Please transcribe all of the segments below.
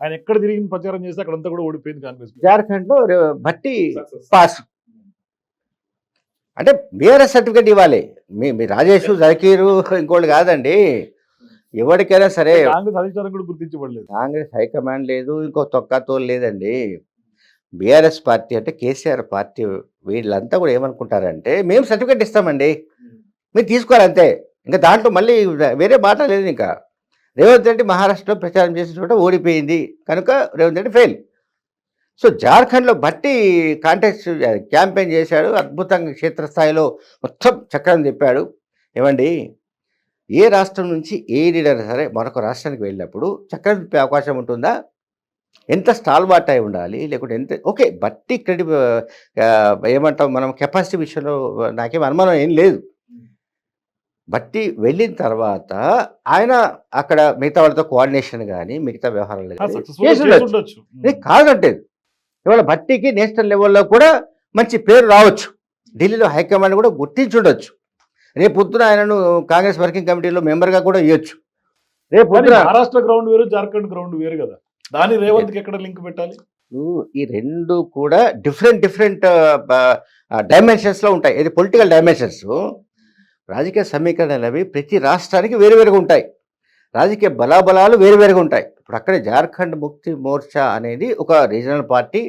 ఆయన ఎక్కడ తిరిగి ప్రచారం చేస్తే అక్కడంతా కూడా ఓడిపోయింది కాంగ్రెస్ జార్ఖండ్లో బట్టి పాస్. అంటే బీఆర్ఎస్ సర్టిఫికేట్ ఇవ్వాలి. మీ మీ రాజేష్ జకీరు ఇంకోటి కాదండి. ఎవరికైనా సరే కాంగ్రెస్ అధికారం కూడా గుర్తించబడలేదు. కాంగ్రెస్ హైకమాండ్ లేదు ఇంకో తొక్కతో లేదండి. బీఆర్ఎస్ పార్టీ అంటే కేసీఆర్ పార్టీ వీళ్ళంతా కూడా ఏమనుకుంటారంటే మేము సర్టిఫికేట్ ఇస్తామండి. మీరు తీసుకోవాలి అంతే. ఇంకా దాంట్లో మళ్ళీ వేరే మాట లేదు ఇంకా. రేవంత్ రెడ్డి మహారాష్ట్రలో ప్రచారం చేసిన చోట ఓడిపోయింది. కనుక రేవంత్ రెడ్డి ఫెయిల్. సో జార్ఖండ్లో బట్టి కాంటెక్స్ క్యాంపెయిన్ చేశాడు. అద్భుతంగా క్షేత్రస్థాయిలో మొత్తం చక్రం తిప్పాడు. ఏమండి? ఏ రాష్ట్రం నుంచి ఏ లీడర్ సరే మరొక రాష్ట్రానికి వెళ్ళినప్పుడు చక్రం తిప్పే అవకాశం ఉంటుందా? ఎంత స్టాల్బాట్ అయి ఉండాలి? లేకుంటే ఎంత? ఓకే బట్టి క్రెడి ఏమంటాం మనం కెపాసిటీ విషయంలో నాకేం అనుమానం ఏం లేదు. బట్టి వెళ్ళిన తర్వాత ఆయన అక్కడ మిగతా వాళ్ళతో కోఆర్డినేషన్ కానీ మిగతా వ్యవహారాలు కాదంటేది. ఇవాళ భట్టికి నేషనల్ లెవెల్లో కూడా మంచి పేరు రావచ్చు. ఢిల్లీలో హైకమాండ్ కూడా గుర్తించుండొచ్చు. రేపు పొద్దున ఆయనను కాంగ్రెస్ వర్కింగ్ కమిటీలో మెంబర్గా కూడా ఇవ్వచ్చు రేపు పొద్దున మహారాష్ట్ర గ్రౌండ్ వేరు జార్ఖండ్ గ్రౌండ్ వేరు కదా. దాని రేవంత్కి ఎక్కడ లింక్ పెట్టాలి? ఈ రెండు కూడా డిఫరెంట్ డిఫరెంట్ డైమెన్షన్స్లో ఉంటాయి. ఇది పొలిటికల్ డైమెన్షన్స్ రాజకీయ సమీకరణలు అవి ప్రతి రాష్ట్రానికి వేరువేరుగా ఉంటాయి. రాజకీయ బలాబలాలు వేరువేరుగా ఉంటాయి. ఇప్పుడు అక్కడ జార్ఖండ్ ముక్తి మోర్చా అనేది ఒక regional party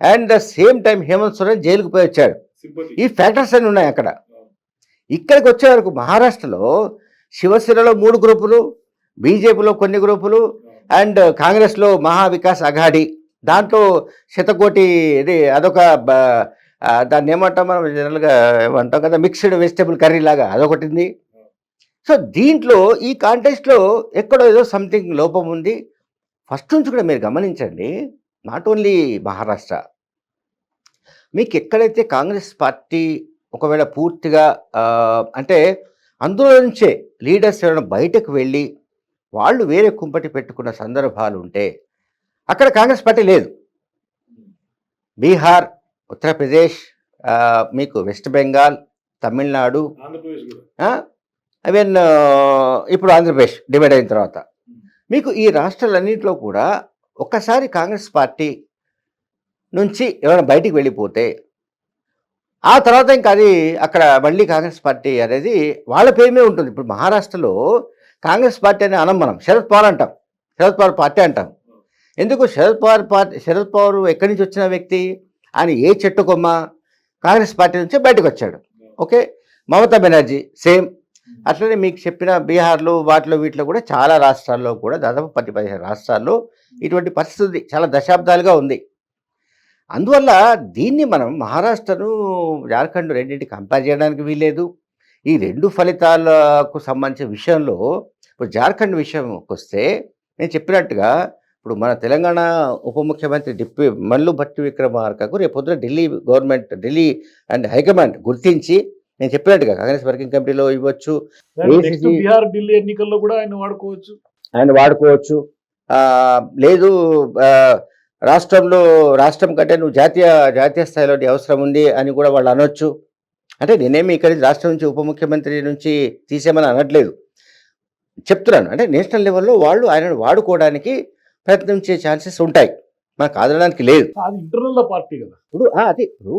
and the same time Hemant Soren జైలుకు పోయి వచ్చాడు. ఈ ఫ్యాక్టర్స్ అన్ని ఉన్నాయి అక్కడ. ఇక్కడికి వచ్చే వరకు మహారాష్ట్రలో శివసేనలో మూడు గ్రూపులు బీజేపీలో కొన్ని గ్రూపులు అండ్ కాంగ్రెస్లో మహా వికాస్ అఘాడి. దాంట్లో శతకోటి ఇది అదొక దాన్ని ఏమంటాం మనం? జనరల్గా ఏమంటాం కదా మిక్స్డ్ వెజిటేబుల్ కర్రీ లాగా అదొకటింది. సో దీంట్లో ఈ కాంటెస్ట్లో ఎక్కడో ఏదో సంథింగ్ లోపం ఉంది. ఫస్ట్ నుంచి కూడా మీరు గమనించండి నాట్ ఓన్లీ మహారాష్ట్ర. మీకు ఎక్కడైతే కాంగ్రెస్ పార్టీ ఒకవేళ పూర్తిగా అంటే అందులో నుంచే లీడర్స్ ఎవరైనా బయటకు వెళ్ళి వాళ్ళు వేరే కుంపటి పెట్టుకున్న సందర్భాలు ఉంటే అక్కడ కాంగ్రెస్ పార్టీ లేదు. బీహార్ ఉత్తరప్రదేశ్ మీకు వెస్ట్ బెంగాల్ తమిళనాడు కూడా. అవెన్ ఇప్పుడు ఆంధ్రప్రదేశ్ డివైడ్ అయిన తర్వాత. మీకు ఈ రాష్ట్రాలన్నింటిలో కూడా ఒక్కసారి కాంగ్రెస్ పార్టీ నుంచి ఎవరైనా బయటికి వెళ్ళిపోతే ఆ తర్వాత ఇంకా అది అక్కడ మళ్ళీ కాంగ్రెస్ పార్టీ అనేది వాళ్ళ పేరు మీద ఉంటుంది. ఇప్పుడు మహారాష్ట్రలో కాంగ్రెస్ పార్టీ అని అనం మనం శరద్ పవార్ అంటాం. శరద్ పవార్ పార్టీ అంటాం. ఎందుకు? శరద్ పవార్ పార్టీ శరద్ పవార్ ఎక్కడి నుంచి వచ్చిన వ్యక్తి? ఆయన ఏ చెట్టు కొమ్మ కాంగ్రెస్ పార్టీ నుంచే బయటకు వచ్చాడు ఓకే? మమతా బెనర్జీ సేమ్. అట్లనే మీకు చెప్పిన బీహార్లో వాటిలో వీటిలో కూడా చాలా రాష్ట్రాల్లో కూడా దాదాపు పది పదిహేను రాష్ట్రాల్లో ఇటువంటి పరిస్థితి చాలా దశాబ్దాలుగా ఉంది. అందువల్ల దీన్ని మనం మహారాష్ట్రను జార్ఖండ్ రెండింటి కంపేర్ చేయడానికి వీల్లేదు. ఈ రెండు ఫలితాలకు సంబంధించిన విషయంలో ఇప్పుడు జార్ఖండ్ విషయంకి వస్తే నేను చెప్పినట్టుగా ఇప్పుడు మన తెలంగాణ ఉప ముఖ్యమంత్రి డిప్యూ మల్లు భట్టి విక్రమార్కకు రేపు పొద్దున Delhi government Delhi and high command గుర్తించి నేను చెప్పినట్టుగా కాంగ్రెస్ వర్కింగ్ కమిటీలో ఇవ్వచ్చు బీహార్ ఢిల్లీ ఎన్నికల్లో కూడా ఆయన వాడుకోవచ్చు. ఆయన వాడుకోవచ్చు. లేదు రాష్ట్రంలో రాష్ట్రం కంటే నువ్వు జాతీయ జాతీయ స్థాయిలో అవసరం ఉంది అని కూడా వాళ్ళు అనొచ్చు. అంటే నేనేమి ఇక్కడ రాష్ట్రం నుంచి ఉప ముఖ్యమంత్రి నుంచి తీసేమని అనట్లేదు. చెప్తున్నాను. అంటే నేషనల్ లెవెల్లో వాళ్ళు ఆయనను వాడుకోవడానికి ప్రయత్నించే ఛాన్సెస్ ఉంటాయి. మనకు కాదనడానికి లేదు. ఇంటర్నల్ పార్టీ కదా. ఇప్పుడు అదే ఇప్పుడు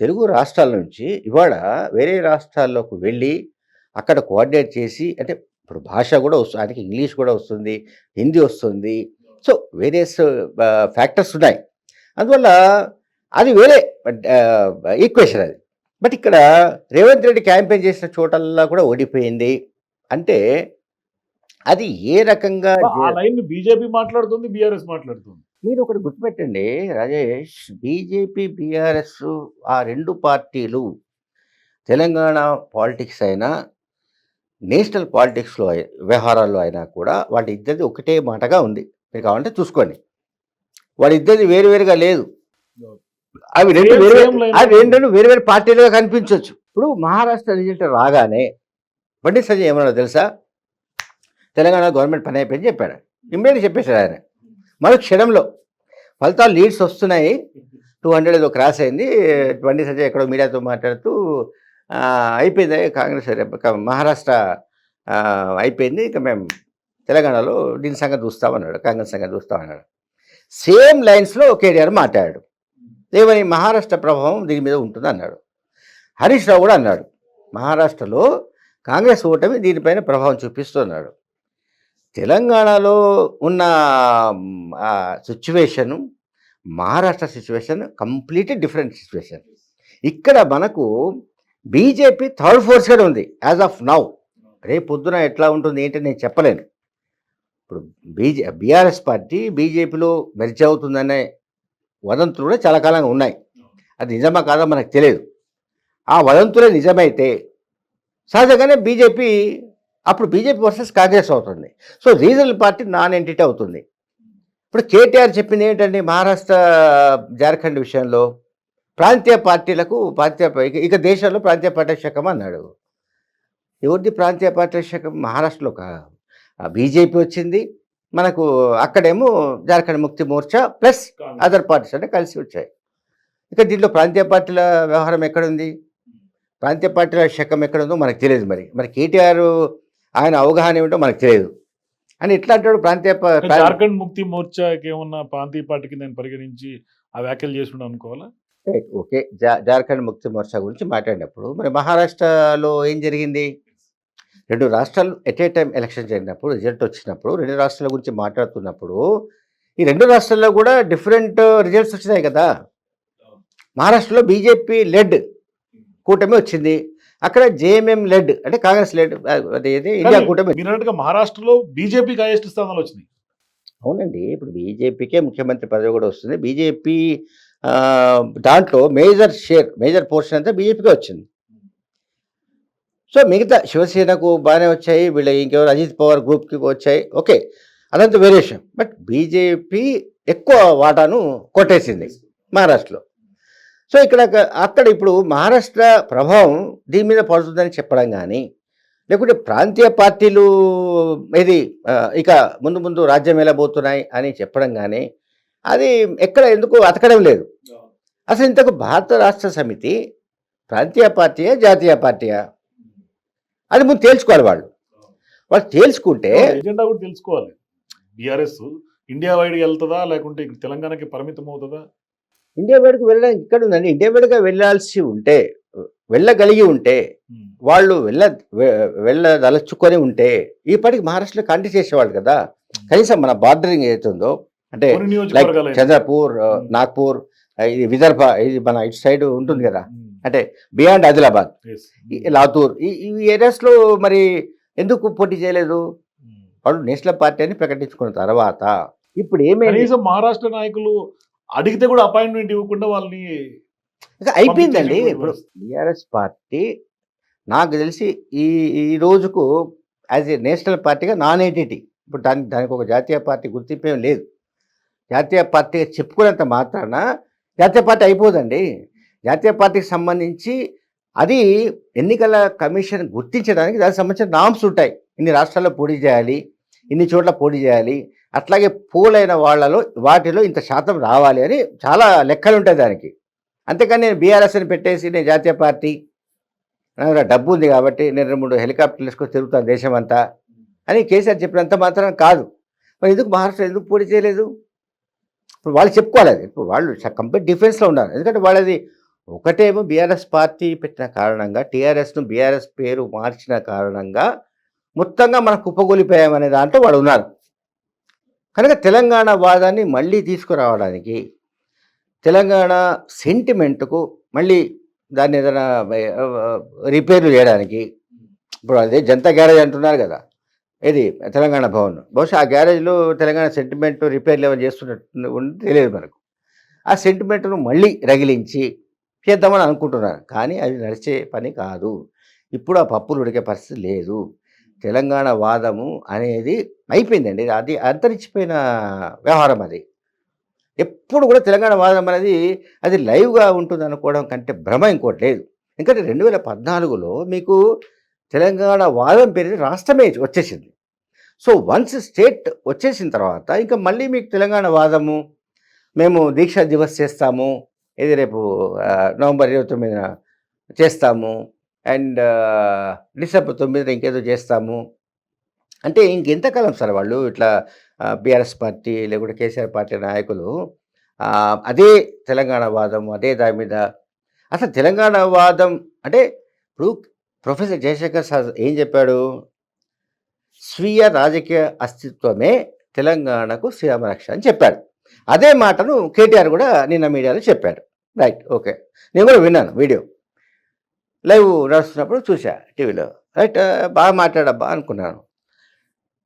తెలుగు రాష్ట్రాల నుంచి ఇవాళ వేరే రాష్ట్రాల్లోకి వెళ్ళి అక్కడ కోఆర్డినేట్ చేసి అంటే ఇప్పుడు భాష కూడా వస్తుంది ఆయనకి ఇంగ్లీష్ కూడా వస్తుంది హిందీ వస్తుంది. సో వేరియస్ ఫ్యాక్టర్స్ ఉన్నాయి. అందువల్ల అది వేరే ఈక్వేషన్ అది. బట్ ఇక్కడ రేవంత్ రెడ్డి క్యాంపెయిన్ చేసిన చోటల్లా కూడా ఓడిపోయింది. అంటే అది ఏ రకంగా ఆ లైన్ బీజేపీ మాట్లాడుతుంది బీఆర్ఎస్ మాట్లాడుతుంది. మీరు ఒకటి గుర్తుపెట్టండి రాజేష్ బీజేపీ బీఆర్ఎస్ ఆ రెండు పార్టీలు తెలంగాణ పాలిటిక్స్ అయినా నేషనల్ పాలిటిక్స్లో వ్యవహారాల్లో అయినా కూడా వాళ్ళ ఇద్దరిది ఒకటే మాటగా ఉంది. మీరు కావాలంటే చూసుకోండి. వాళ్ళ ఇద్దరిది వేరువేరుగా లేదు. అవి రెండు వేరు. అవి రెండు వేరు వేరు పార్టీలుగా కనిపించవచ్చు ఇప్పుడు మహారాష్ట్ర రిజల్ట్ రాగానే బండి సంజయ్ ఏమన్నా తెలుసా? తెలంగాణ గవర్నమెంట్ పని అయిపోయింది చెప్పాడు. ఇమ్మీడియట్ చెప్పేశాడు ఆయన. మరో క్షణంలో ఫలితాలు లీడ్స్ వస్తున్నాయి. టూ హండ్రెడ్ ఏదో క్రాస్ అయింది. బండి సంజయ్ ఎక్కడో మీడియాతో మాట్లాడుతూ అయిపోయింది. కాంగ్రెస్ మహారాష్ట్ర అయిపోయింది. ఇక మేము తెలంగాణలో దీని సంగతి చూస్తామన్నాడు. కాంగ్రెస్ సంగతి చూస్తామన్నాడు. సేమ్ లైన్స్లో కేటీఆర్ మాట్లాడాడు. ఏమని? మహారాష్ట్ర ప్రభావం దీని మీద ఉంటుంది అన్నాడు. హరీష్ రావు కూడా అన్నాడు. మహారాష్ట్రలో కాంగ్రెస్ ఓటమి దీనిపైన ప్రభావం చూపిస్తున్నాడు తెలంగాణలో ఉన్న situation Maharashtra situation complete different situation. ఇక్కడ మనకు బీజేపీ థర్డ్ ఫోర్స్గా ఉంది యాజ్ ఆఫ్ నౌ. రేపు పొద్దున ఎట్లా ఉంటుంది ఏంటి నేను చెప్పలేను. ఇప్పుడు బీజే బీఆర్ఎస్ పార్టీ బీజేపీలో మెర్జ్ అవుతుందనే వదంతులు కూడా చాలా కాలంగా ఉన్నాయి. అది నిజమా కాదా మనకు తెలియదు. ఆ వదంతులే నిజమైతే సహజంగానే బీజేపీ అప్పుడు బీజేపీ వర్సెస్ కాంగ్రెస్ అవుతుంది. So regional party non entity అవుతుంది. ఇప్పుడు కేటీఆర్ చెప్పింది ఏంటంటే మహారాష్ట్ర జార్ఖండ్ విషయంలో? ప్రాంతీయ పార్టీలకు ప్రాంతీయ ఇక- దేశంలో ప్రాంతీయ పార్టీ శకం అన్నాడు. ఎవరిది ప్రాంతీయ పార్టీ శకం మహారాష్ట్రలో బీజేపీ వచ్చింది. మనకు అక్కడేమో జార్ఖండ్ ముక్తి మోర్చా ప్లస్ అదర్ పార్టీస్ అంటే కలిసి వచ్చాయి. ఇక దీంట్లో ప్రాంతీయ పార్టీల వ్యవహారం ఎక్కడుంది? ప్రాంతీయ పార్టీల శకం ఎక్కడుందో మనకు తెలియదు మరి. మరి కేటీఆర్ ఆయన అవగాహన ఏమిటో మనకు తెలియదు. అని ఎట్లా అంటాడు ప్రాంతీయ జార్ఖండ్ ముక్తి మోర్చాకి ఏమన్నా ప్రాంతీయ పార్టీకి నేను పరిగణించి ఆ వ్యాఖ్యలు చేస్తుండ అనుకోవాలా? రైట్, ఓకే జార్ఖండ్ ముక్తి మోర్చా గురించి మాట్లాడినప్పుడు మరి మహారాష్ట్రలో ఏం జరిగింది? రెండు రాష్ట్రాలు ఎట్ ఏ టైం ఎలక్షన్ జరిగినప్పుడు రిజల్ట్ వచ్చినప్పుడు రెండు రాష్ట్రాల గురించి మాట్లాడుతున్నప్పుడు ఈ రెండు రాష్ట్రాల్లో కూడా డిఫరెంట్ రిజల్ట్స్ వచ్చినాయి కదా. మహారాష్ట్రలో బీజేపీ లెడ్ కూటమి వచ్చింది. అక్కడ జేఎంఎం లెడ్ అంటే కాంగ్రెస్ లెడ్ అది ఇండియా కూటమి. మీరు మహారాష్ట్రలో బీజేపీకి హైయెస్ట్ స్థానాలు వచ్చినాయి. అవునండి ఇప్పుడు బీజేపీకే ముఖ్యమంత్రి పదవి కూడా వస్తుంది. బీజేపీ దాంట్లో మేజర్ షేర్ మేజర్ పోర్షన్ అంతా బీజేపీకే వచ్చింది. సో మిగతా శివసేనకు బాగానే వచ్చాయి వీళ్ళ ఇంకెవరు? అజిత్ పవార్ గ్రూప్కి వచ్చాయి. ఓకే అదంతా వేరియేషన్. బట్ బీజేపీ ఎక్కువ వాటాను కొట్టేసింది మహారాష్ట్రలో. సో ఇక్కడ అక్కడ ఇప్పుడు మహారాష్ట్ర ప్రభావం దీని మీద పడుతుందని చెప్పడం కానీ లేకుంటే ప్రాంతీయ పార్టీలు ఇది ఇక ముందు ముందు రాజ్యం వెళ్ళబోతున్నాయి అని చెప్పడం కానీ అది ఎక్కడ ఎందుకు అతకడం లేదు. అసలు ఇంతకు భారత రాష్ట్ర సమితి ప్రాంతీయ పార్టీయా జాతీయ పార్టీయా? అది ముందు తేల్చుకోవాలి వాళ్ళు. వాళ్ళు తేల్చుకుంటే ఎజెండా కూడా తెలుసుకోవాలి బీఆర్ఎస్ ఇండియా వైడ్ వెళ్తుందా లేకుంటే తెలంగాణకి పరిమితం అవుతుందా ఇండియా వేడుకు వెళ్ళడానికి ఇక్కడ ఉందండి. ఇండియా వేడుగా వెళ్ళాల్సి ఉంటే వెళ్ళగలిగి ఉంటే వాళ్ళు వెళ్ళ వెళ్ళదలుచుకొని ఉంటే ఈ పాటికి మహారాష్ట్రలో కంటి చేసేవాళ్ళు కదా. కనీసం మన బార్డరింగ్ ఏదైతుందో అంటే లైక్ చంద్రపూర్. నాగ్పూర్ ఇది విదర్భ ఇది మన ఇటు సైడ్ ఉంటుంది కదా. అంటే బియాండ్ ఆదిలాబాద్ లాతూర్ ఈ ఏరియాస్లో మరి ఎందుకు పోటీ చేయలేదు? వాళ్ళు నేషనల్ పార్టీ అని ప్రకటించుకున్న తర్వాత ఇప్పుడు ఏమైంది? కనీసం మహారాష్ట్ర నాయకులు అడిగితే కూడా అపాయింట్మెంట్ ఇవ్వకుండా వాళ్ళని ఇంకా అయిపోయిందండి. ఇప్పుడు బీఆర్ఎస్ పార్టీ నాకు తెలిసి ఈ ఈ రోజుకు యాజ్ ఏ నేషనల్ పార్టీగా నాన్ ఎంటిటీ ఇప్పుడు దానికి దానికి ఒక జాతీయ పార్టీ గుర్తింపు ఏం లేదు. జాతీయ పార్టీగా చెప్పుకున్నంత మాత్రాన జాతీయ పార్టీ అయిపోదండి. జాతీయ పార్టీకి సంబంధించి అది ఎన్నికల కమిషన్ గుర్తించడానికి దానికి సంబంధించిన నామ్స్ ఉంటాయి. ఇన్ని రాష్ట్రాల్లో పోటీ చేయాలి ఇన్ని చోట్ల పోటీ చేయాలి. అట్లాగే పోలైన వాళ్ళలో వాటిలో ఇంత శాతం రావాలి అని చాలా లెక్కలు ఉంటాయి దానికి. అంతేకాని నేను బీఆర్ఎస్ని పెట్టేసి నేను జాతీయ పార్టీ నా డబ్బు ఉంది కాబట్టి నేను రెండు మూడు హెలికాప్టర్లు వేసుకొని తిరుగుతాను దేశం అంతా అని కేసీఆర్ చెప్పినంత మాత్రం కాదు. మరి ఎందుకు మహారాష్ట్ర ఎందుకు పోటీ చేయలేదు? ఇప్పుడు వాళ్ళు చెప్పుకోవాలి అది. ఇప్పుడు వాళ్ళు కంప్లీట్ డిఫెన్స్లో ఉన్నారు. ఎందుకంటే వాళ్ళది ఒకటేమో బీఆర్ఎస్ పార్టీ పెట్టిన కారణంగా టీఆర్ఎస్ను బీఆర్ఎస్ పేరు మార్చిన కారణంగా మొత్తంగా మనకు కుప్పగొలిపోయామనే దాంట్లో వాడు ఉన్నారు. కనుక తెలంగాణ వాదాన్ని మళ్ళీ తీసుకురావడానికి తెలంగాణ సెంటిమెంట్కు మళ్ళీ దాన్ని ఏదైనా రిపేర్లు చేయడానికి ఇప్పుడు అదే జనతా గ్యారేజ్ అంటున్నారు కదా ఇది తెలంగాణ భవన్ బహుశా ఆ గ్యారేజ్లో తెలంగాణ సెంటిమెంట్ రిపేర్లు ఏమైనా చేస్తున్నట్టు తెలియదు మనకు. ఆ సెంటిమెంట్ను మళ్ళీ రగిలించి చేద్దామని అనుకుంటున్నారు. కానీ అది నడిచే పని కాదు. ఇప్పుడు ఆ పప్పులు ఉడికే పరిస్థితి లేదు. తెలంగాణ వాదము అనేది అయిపోయిందండి. అది అంతరించిపోయిన వ్యవహారం అది. ఎప్పుడు కూడా తెలంగాణ వాదం అనేది అది లైవ్గా ఉంటుంది అనుకోవడం కంటే భ్రమ ఇంకోటి లేదు. ఎందుకంటే రెండు వేల పద్నాలుగులో మీకు తెలంగాణ వాదం పేరు రాష్ట్రమే వచ్చేసింది. సో వన్స్ స్టేట్ వచ్చేసిన తర్వాత ఇంకా మళ్ళీ మీకు తెలంగాణ వాదము మేము దీక్షా దివస్ చేస్తాము ఇది రేపు నవంబర్ ఇరవై తొమ్మిదిన చేస్తాము అండ్ డిసెంబర్ తొమ్మిదిన ఇంకేదో చేస్తాము. అంటే ఇంకెంతకాలం సార్ వాళ్ళు ఇట్లా బీఆర్ఎస్ పార్టీ లేకుంటే కేసీఆర్ పార్టీ నాయకులు అదే తెలంగాణ వాదం అదే దాని మీద. అసలు తెలంగాణ వాదం అంటే ఇప్పుడు ప్రొఫెసర్ జయశంకర్ సార్ ఏం చెప్పాడు? స్వీయ రాజకీయ అస్తిత్వమే తెలంగాణకు శ్రీరామరక్ష అని చెప్పాడు. అదే మాటను కేటీఆర్ కూడా నిన్న మీడియాలో చెప్పాడు. Right okay. నేను కూడా విన్నాను వీడియో. లైవ్ నడుస్తున్నప్పుడు చూసా టీవీలో. రైట్? బాగా మాట్లాడబ్బా అనుకున్నాను.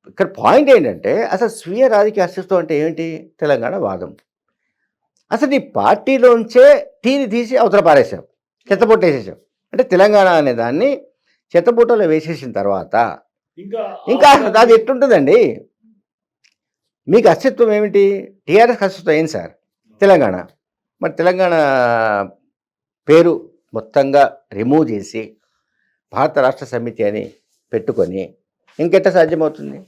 ఇక్కడ పాయింట్ ఏంటంటే అసలు స్వీయ రాజకీయ అస్తిత్వం అంటే ఏంటి? తెలంగాణ వాదం. అసలు నీ పార్టీలోంచే టీని తీసి అవతల పారేసాం చెత్తబుట్ట వేసేసాం అంటే తెలంగాణ అనే దాన్ని చెత్తబుట్టలో వేసేసిన తర్వాత ఇంకా ఇంకా అది ఎట్లుంటుందండి? మీకు అస్తిత్వం ఏమిటి? టీఆర్ఎస్ అస్తిత్వం ఏంటి సార్? తెలంగాణ. మరి తెలంగాణ పేరు మొత్తంగా రిమూవ్ చేసి భారత రాష్ట్ర సమితి అని పెట్టుకొని ఇంకెట్ట సాధ్యమవుతుంది?